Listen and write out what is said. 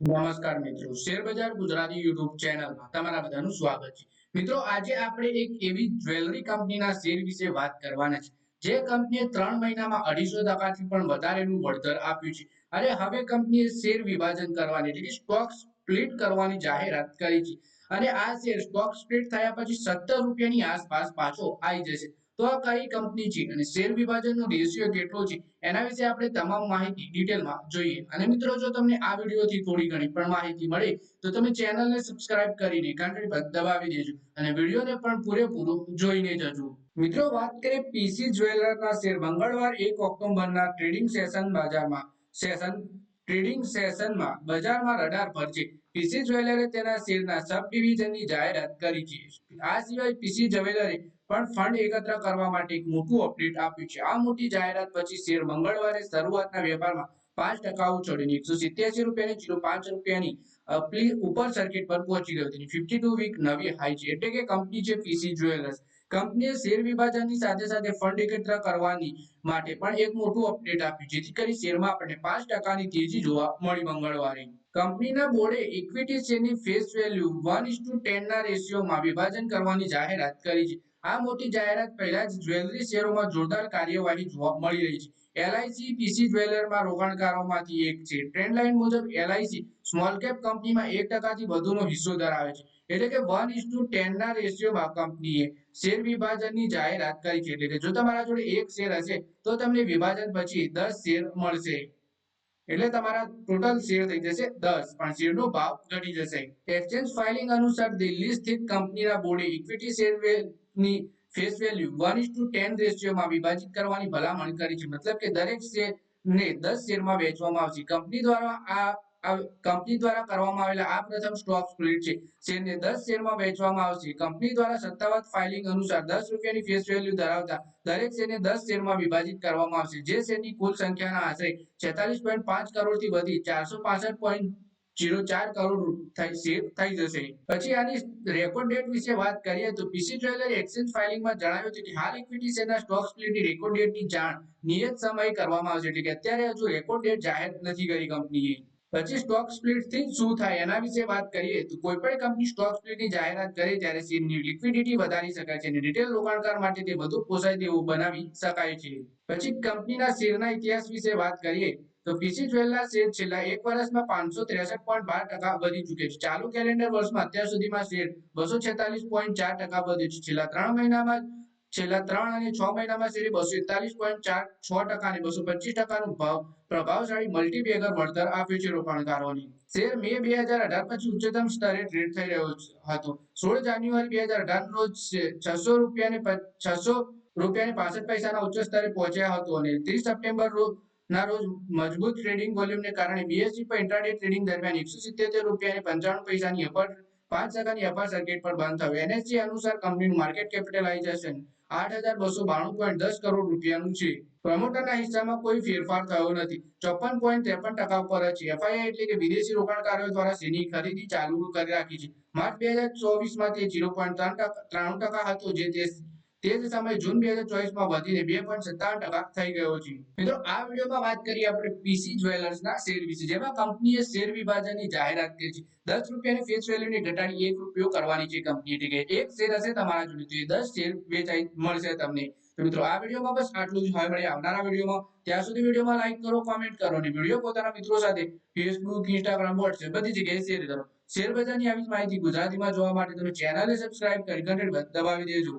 નમસ્કાર મિત્રો. Share Gujarati YouTube ચેનલમાં તમારા બધાનું સ્વાગત છે. મિત્રો, આજે આપણે એક એવી જ્વેલરી કંપનીના શેર વિશે વાત કરવાના છે. જે કંપનીએ ત્રણ મહિનામાં અઢીસો ટકાથી પણ વધારેનું વળતર આપ્યું છે. અને હવે કંપનીએ શેર વિભાજન કરવાની, એટલે સ્ટોક સ્પ્લિટ કરવાની જાહેરાત કરી છે. અને આ શેર સ્ટોક સ્પ્લિટ થયા પછી સત્તર રૂપિયાની આસપાસ પાછો આવી જશે. તો આ કઈ કંપની છે? અને શેર વિભાજનનો રેશિયો કેટલો છે? એના વિશે આપણે તમામ માહિતી ડિટેલમાં જોઈએ. અને મિત્રો, જો તમને આ વિડીયોથી થોડી ઘણી પણ માહિતી મળે, તો તમે ચેનલને સબસ્ક્રાઇબ કરીને ઘંટડી પર દબાવી દેજો અને વિડીયોને પણ પૂરેપૂરો જોઈને જજો. મિત્રો, વાત કરીએ પીસી જ્વેલરના શેર. મંગળવાર એક ઓક્ટોબરના ટ્રેડિંગ સેશન બજારમાં. સેશન ટ્રેડિંગ સેશનમાં બજારમાં રડાર પર છે પીસી જ્વેલરે તેના શેરના સબ ડિવિઝનની જાહેરાત કરી છે. આ સિવાય પીસી જ્વેલરે પણ ફંડ એકત્ર કરવા માટે એક મોટું અપડેટ આપ્યું છે. આ મોટી જાહેરાત પછી શેર મંગળવારે શરૂઆતના વેપારમાં પાંચ ટકા ઉછળીને એકસો સિત્યાસી રૂપિયાની જીરો પાંચ રૂપિયાની અપલી ઉપર સર્કિટ પર પહોંચી ગયો. હતી ફિફ્ટી ટુ વીક નવી હાઈ છે. એટલે કે કંપની છે પીસી જ્વેલર્સ. કંપનીએ શેર વિભાજનની સાથે સાથે ફંડ એકત્ર કરવાની માટે પણ એક મોટું અપડેટ આપ્યું, જેથી કરી શેરમાં આપણને પાંચ ટકાની તેજી જોવા મળી મંગળવારે. કંપનીના બોર્ડે equity શેરની face value one is two ટેનના રેશિયોમાં વિભાજન કરવાની જાહેરાત કરી છે. આ મોટી જાહેરાત પહેલા જ જ્વેલરી શેરોમાં જોરદાર કાર્યવાહી જોવા મળી રહી છે. એલઆઈસી પીસી જ્વેલરમાં રોકાણકારોમાંથી એક છે. ટ્રેન્ડ લાઇન મુજબ એલઆઈસી સ્મોલ કેપ કંપનીમાં એક ટકાથી વધુનો હિસ્સો ધરાવે છે. એટલે કે વન ઇસ ટુ ટેન ના રેશિયોમાં કંપનીએ શેર વિભાજનની જાહેરાત કરી છે. એટલે જો તમારા જોડે એક શેર હશે, તો તમને વિભાજન પછી દસ શેર મળશે. એટલે તમારા ટોટલ શેર થઈ જશે દસ, પણ શેરનો ભાવ ઘટી જશે. એક્સચેન્જ ફાઇલિંગ અનુસાર દિલ્હી સ્થિત કંપનીના બોર્ડે ઇક્વિટી શેર ની face value one is two ten રેશિયોમાં વિભાજિત કરવાની ભલામણ કરી છે. મતલબ કે દરેક શેર ને દસ શેરમાં વેચવામાં આવશે. કંપની દ્વારા આ કંપની દ્વારા કરવામાં આવેલા આ પ્રથમ સ્ટોક સ્પ્લિટ છે. શેરને દસ શેરમાં વેચવામાં આવશે. કંપની દ્વારા સત્તાવાર ફાઇલિંગ અનુસાર દસ રૂપિયાની ફેસ વેલ્યુ ધરાવતા દરેક શેરને દસ શેરમાં વિભાજિત કરવામાં આવશે. જે શેરની કુલ સંખ્યાના આશરે છેતાલીસ પોઈન્ટ પાંચ કરોડથી વધી ચારસો પાસઠ પોઈન્ટ જીરો ચાર કરોડ થઈ જશે. પછી આની રેકોર્ડ ડેટ વિશે વાત કરીએ તો પીસી ટ્રેલર એક્સચેન્જ ફાઇલિંગમાં જણાવ્યું છે કે હાલ ઇક્વિટી શેરના સ્ટોક સ્પ્લિટની રેકોર્ડ ડેટની જાણ નિયત સમયે કરવામાં આવશે. એટલે કે અત્યારે હજુ રેકોર્ડ ડેટ જાહેર નથી કરી કંપનીએ. પછી સ્ટોક સ્પ્લિટથી શું થાય એના વિશે વાત કરીએ તો કોઈ પણ કંપની સ્ટોક સ્પ્લિટની જાહેરાત કરે ત્યારે શેરની લિક્વિડિટી વધારી શકાય છે અને રિટેલ રોકાણકાર માટે તે વધુ પોસાય તેવું બનાવી શકાય છે. પછી કંપનીના શેરના ઇતિહાસ વિશે વાત કરીએ તો પીસી જ્વેલના શેર છેલ્લા એક વર્ષમાં પાંચસો ત્રેસઠ પોઈન્ટ બાર ટકા વધી ચૂક્યો છે. ચાલુ કેલેન્ડર વર્ષમાં અત્યાર સુધીમાં શેર બસો છેતાલીસ પોઈન્ટ ચાર ટકા વધ્યો છે. છેલ્લા ત્રણ મહિનામાં છેલ્લા ત્રણ અને છ મહિનામાં શેરે બસો એકતાલીસ પોઈન્ટ ચાર છ ટકા અને બસો પચીસ ટકાનું ભાવ પ્રભાવશાળી મલ્ટીબેગર વળતર આપ્યું છે રોકાણકારોને. શેર મે બે હજાર અઢાર પછી ઉચ્ચતમ સ્તરે ટ્રેડ થઈ રહ્યો હતો. સોળ જાન્યુઆરી બે હજાર અઢાર રોજ છસો રૂપિયાને છસો રૂપિયાની પાસઠ પૈસાના ઉચ્ચ સ્તરે પહોંચ્યા હતો અને ત્રીસ સપ્ટેમ્બર ના, રોજ મજબૂત ટ્રેડિંગ વોલ્યુમને કારણે બીએસસી પર ઇન્ટ્રાડે ટ્રેડિંગ દરમિયાન એકસો સિત્તેર રૂપિયાની પંચાણું પૈસાની અપર પાંચ ટકાની અપર સર્કિટ પર બંધ થયું. એનએસસી અનુસાર કંપનીનું માર્કેટ કેપિટલાઇઝેશન આઠ હજાર બસો બાણું પોઈન્ટ દસ કરોડ રૂપિયાનું છે. પ્રમોટરના હિસ્સામાં કોઈ ફેરફાર થયો નથી. ચોપન પોઈન્ટ ત્રેપન ટકા પર છે. એફઆઈઆઈ એટલે કે વિદેશી રોકાણકારો દ્વારા શેરની ખરીદી ચાલુ કરી રાખી છે. માર્ચ બે હજાર ચોવીસમાં તે ઝીરો પોઈન્ટ ત્રણ ટકા, ત્રાણું ટકા હતો, જે તે તે જ જૂન બે હજાર વધીને બે પોઈન્ટ સત્તાવન ટકા થઈ ગયો છે. મિત્રો, આ વિડીયોમાં વાત કરીએ આપણે પીસી જ્વેલર્સના શેર વિશે, જેમાં કંપનીએ શેર વિભાજનની જાહેરાત કરી છે. દસ રૂપિયાની ફેસ વેલ્યુને ઘટાડી એક રૂપિયો કરવાની છે કંપની એટલે કે એક શેર હશે તમારા જોડે, તો એ દસ શેર વેચાઈ મળશે તમને. તો મિત્રો, આ વિડીયોમાં બસ આટલું જ. હવે મળીએ આવનારા વિડીયોમાં. ત્યાં સુધી વિડીયોમાં લાઈક કરો કોમેન્ટ કરો અને વીડિયો પોતાના મિત્રો સાથે ફેસબુક ઇન્સ્ટાગ્રામ વોટ્સએપ બધી જગ્યાએ શેર કરો. શેર બજારની આવી માહિતી ગુજરાતીમાં જોવા માટે તમે ચેનલને સબસ્ક્રાઇબ કરી ઘંટડી દબાવી દેજો.